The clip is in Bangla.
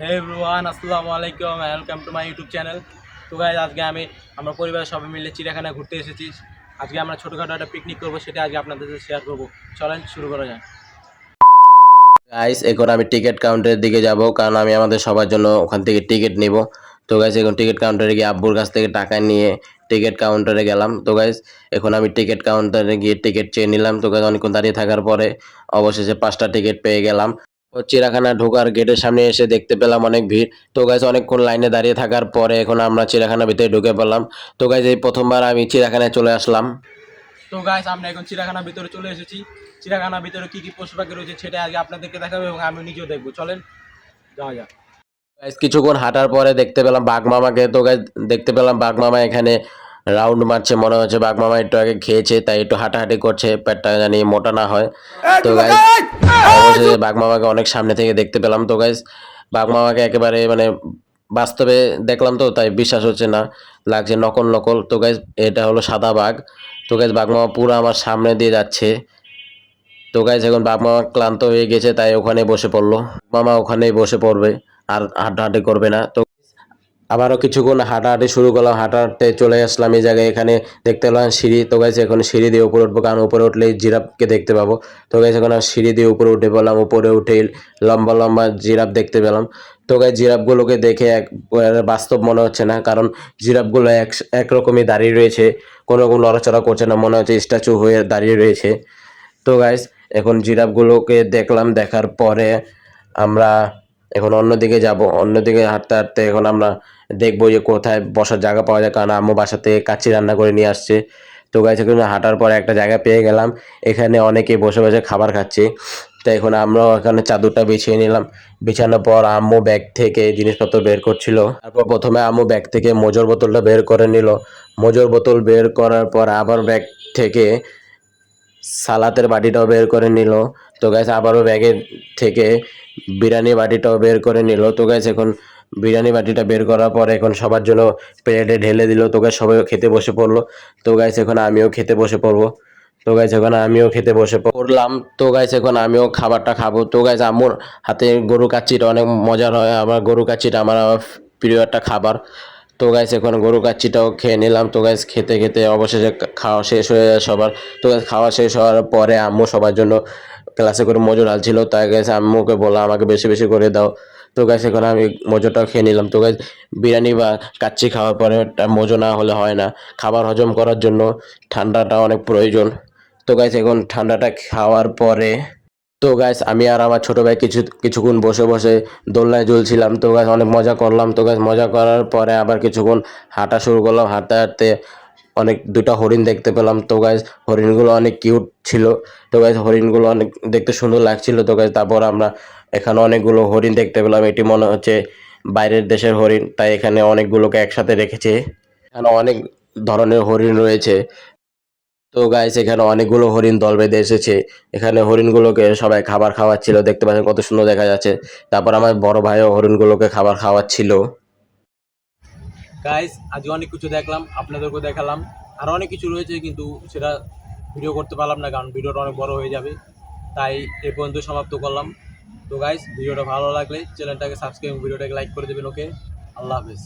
হে এভরিওয়ান আসসালামু আলাইকুম welcome to my YouTube channel তো গাইজ আজকে আমি, আমরা পরিবারের সবাই মিলে চিড়িয়াখানা ঘুরতে এসেছি। আজকে আমরা ছোটোখাটো একটা পিকনিক করব, সেটা আজকে আপনাদের সাথে শেয়ার করব। চলেন শুরু করা যাক। গাইস এখন আমি টিকিট কাউন্টারের দিকে যাব, কারণ আমি আমাদের সবার জন্য ওখান থেকে টিকিট নিব। তো গাইস এখন টিকিট কাউন্টারে গিয়ে আব্বুর কাছ থেকে টাকা নিয়ে টিকিট কাউন্টারে গেলাম। তো গাইস এখন আমি টিকিট কাউন্টারে গিয়ে টিকিট চেয়ে নিলাম। তো গাইস অনেকক্ষণ দাঁড়িয়ে থাকার পরে অবশেষে পাঁচটা টিকিট পেয়ে গেলাম। তো চিড়িয়াখানা ঢোকার গেটের সামনে এসে দেখতে পেলাম অনেক ভিড়। তো গাইস অনেকক্ষণ লাইনে দাঁড়িয়ে থাকার পরে এখন আমরা চিড়িয়াখানার ভিতরে ঢুকে পেলাম তো গাইস এই প্রথমবার আমি চিড়িয়াখানায় চলে আসলাম। তো গাইজ আমরা এখন চিড়িয়াখানার ভিতরে চলে এসেছি। চিড়িয়াখানার ভিতরে কী কী পশু পাখি রয়েছে সেটা আগে আপনাদেরকে দেখাবো এবং আমি নিজেও দেখব। চলেন যাওয়া যাক। কিছুক্ষণ হাঁটার পরে দেখতে পেলাম বাঘ মামাকে তো guys, দেখতে পেলাম বাঘ মামা এখানে রাউন্ড মারছে মনে হচ্ছে বাঘ মামা একটু আগে খেয়েছে তাই একটু হাঁটাহাঁটি করছে পেটটা জানি মোটা না হয়। তো গাইজ অবশ্যই বাঘ মামাকে অনেক সামনে থেকে দেখতে পেলাম। তো গাইজ বাঘ মামাকে একেবারে মানে বাস্তবে দেখলাম তো তাই বিশ্বাস হচ্ছে না লাগছে নকল নকল। তো গাইজ এটা হলো সাদা বাঘ। তো গাইজ বাঘ মামা পুরো আমার সামনে দিয়ে যাচ্ছে। তো গাইজ এখন বাঘ মামা ক্লান্ত হয়ে গেছে তাই ওখানে বসে পড়ল। মামা ওখানেই বসে পড়বে আর হাঁটাহাঁটি করবে না। তো আবারও কিছুক্ষণ হাঁটাহাঁটি শুরু করলাম, হাঁটাহাঁটতে চলে আসলাম এই জায়গায়। এখানে দেখতে পেলাম সিঁড়ি। তো গাইছে এখন সিঁড়ি দিয়ে উপরে উঠবো, কারণ উপরে উঠলেই জিরাফকে দেখতে পাবো। তো গাইছে এখন সিঁড়ি দিয়ে উপরে উঠে পেলাম উপরে উঠে লম্বা লম্বা জিরাফ দেখতে পেলাম। তো গাই জিরাফগুলোকে দেখে এক বাস্তব মনে হচ্ছে না, কারণ জিরাফগুলো এক, একরকমই দাঁড়িয়ে রয়েছে। কোনো রকম নড়াচড়া করছে না, মনে হচ্ছে স্ট্যাচু হয়ে দাঁড়িয়ে রয়েছে। তো গাইস এখন জিরাফগুলোকে দেখলাম, দেখার পরে আমরা এখন অন্যদিকে যাব, অন্যদিকে হাঁটতে হাঁটতে এখন আমরা দেখব যে কোথায় বসার জায়গা পাওয়া যায়। কারণ আম্মু বাসা থেকে কাচ্চি রান্না করে নিয়ে আসছে। তো গাইছে এখন হাঁটার পরে একটা জায়গা পেয়ে গেলাম। এখানে অনেকে বসে বসে খাবার খাচ্ছে। তো এখন আমরাও এখানে চাদরটা বিছিয়ে নিলাম। বিছানোর পর আম্মু ব্যাগ থেকে জিনিসপত্র বের করছিল। তারপর প্রথমে আম্মু ব্যাগ থেকে মোজর বোতলটা বের করে নিল। মোজর বোতল বের করার পর আবার ব্যাগ থেকে সালাতের বাটিটাও বের করে নিল। তো গাইছে আবারও ব্যাগের থেকে বিরিয়ানি বাটিটাও বের করে নিল। তো গাইছে এখন বিরিয়ানি বাটিটা বের করার পর এখন সবার জন্য প্লেটে ঢেলে দিল। তো গাছ সবাই খেতে বসে পড়ল। তো গাইছে এখন আমিও খেতে বসে পড়ব। তো গাইছে এখন আমিও খেতে বসে পড়লাম। তো গাইছে এখন আমিও খাবারটা খাব। তো গাইছে আমার হাতে গরু কাচ্চিটা অনেক মজার হয়। আমার গরু কাচ্চিটা আমার প্রিয় একটা খাবার। তো গাইস এখন গরু কাচ্চিটাও খেয়ে নিলাম। তো গাইস খেতে খেতে অবশেষে খাওয়া শেষ হয়ে যায় সবার। তো গাইস খাওয়া শেষ হওয়ার পরে আম্মু সবার জন্য ক্লাসে করে মজুর ছিল তাই গাইস আম্মুকে বললাম, আমাকে বেশি বেশি করে দাও। তো গাইস এখন আমি মজুরটাও খেয়ে নিলাম। তো গাইস বিরিয়ানি বা কাচ্চি খাওয়ার পরে মজু না হলে হয় না। খাবার হজম করার জন্য ঠান্ডাটা অনেক প্রয়োজন। তো গাইস এখন ঠান্ডাটা খাওয়ার পরে তো গাইস আমি আর আমার ছোট ভাই কিছু, কিছুক্ষণ বসে বসে দোলনায় ঝুলছিলাম তো গাছ অনেক মজা করলাম। তো গাছ মজা করার পরে আবার কিছুক্ষণ হাঁটা শুরু করলাম। হাঁটতে হাঁটতে অনেক, দুটো হরিণ দেখতে পেলাম। তো গাছ হরিণগুলো অনেক কিউট ছিল। তো গাছ হরিণগুলো অনেক দেখতে সুন্দর লাগছিল। তো গাছ তারপর আমরা এখানে অনেকগুলো হরিণ দেখতে পেলাম। এটি মনে হচ্ছে বাইরের দেশের হরিণ। তাই এখানে অনেকগুলোকে একসাথে রেখেছে। এখানে অনেক ধরনের হরিণ রয়েছে। তো গাইস এখানে অনেকগুলো হরিণ দল বেঁধে এসেছে। এখানে হরিণগুলোকে সবাই খাবার খাওয়াচ্ছিল, দেখতে পাচ্ছেন কত সুন্দর দেখা যাচ্ছে। তারপর আমার বড় ভাইও হরিণগুলোকে খাবার খাওয়াচ্ছিল। গাইস আজকে অনেক কিছু দেখলাম, আপনাদেরকেও দেখালাম। আর অনেক কিছু রয়েছে কিন্তু সেটা ভিডিও করতে পারলাম না, কারণ ভিডিওটা অনেক বড় হয়ে যাবে। তাই এ পর্যন্ত সমাপ্ত করলাম। তো গাইস ভিডিওটা ভালো লাগলে চ্যানেলটাকে সাবস্ক্রাইব ভিডিওটাকে লাইক করে দেবেন ওকে আল্লাহ হাফেজ।